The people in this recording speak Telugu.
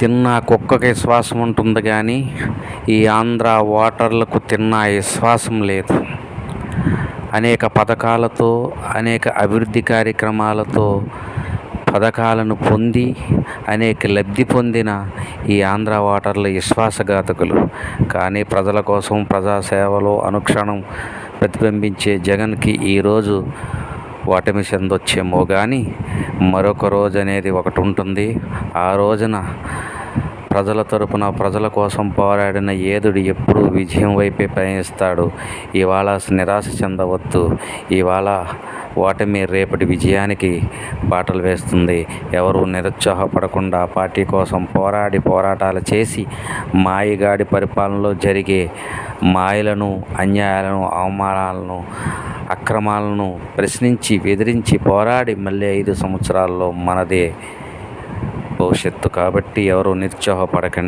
తిన్న కుక్కకి విశ్వాసం ఉంటుంది కానీ ఈ ఆంధ్ర ఓటర్లకు తిన్న విశ్వాసం లేదు. అనేక పథకాలతో అనేక అభివృద్ధి కార్యక్రమాలతో పథకాలను పొంది అనేక లబ్ధి పొందిన ఈ ఆంధ్ర ఓటర్లు విశ్వాసఘాతకులు కానీ ప్రజల కోసం ప్రజాసేవలో అనుక్షణం ప్రతిబింబించే జగన్కి ఈరోజు ఓటమి చెందొచ్చేమో కానీ మరొక రోజు అనేది ఒకటి ఉంటుంది. ఆ రోజున ప్రజల తరపున ప్రజల కోసం పోరాడిన ఏదుడు ఎప్పుడూ విజయం వైపే పయనిస్తాడు. ఇవాళ నిరాశ చెందవద్దు. ఇవాళ ఓటమి రేపటి విజయానికి బాటలు వేస్తుంది. ఎవరు నిరుత్సాహపడకుండా పార్టీ కోసం పోరాడి పోరాటాలు చేసి మాయగాడి పరిపాలనలో జరిగే మాయలను అన్యాయాలను అవమానాలను అక్రమాలను ప్రశ్నించి బెదిరించి పోరాడి మళ్ళీ ఐదు సంవత్సరాల్లో మనదే భవిష్యత్తు. కాబట్టి ఎవరు నిరుత్సాహపడకండి.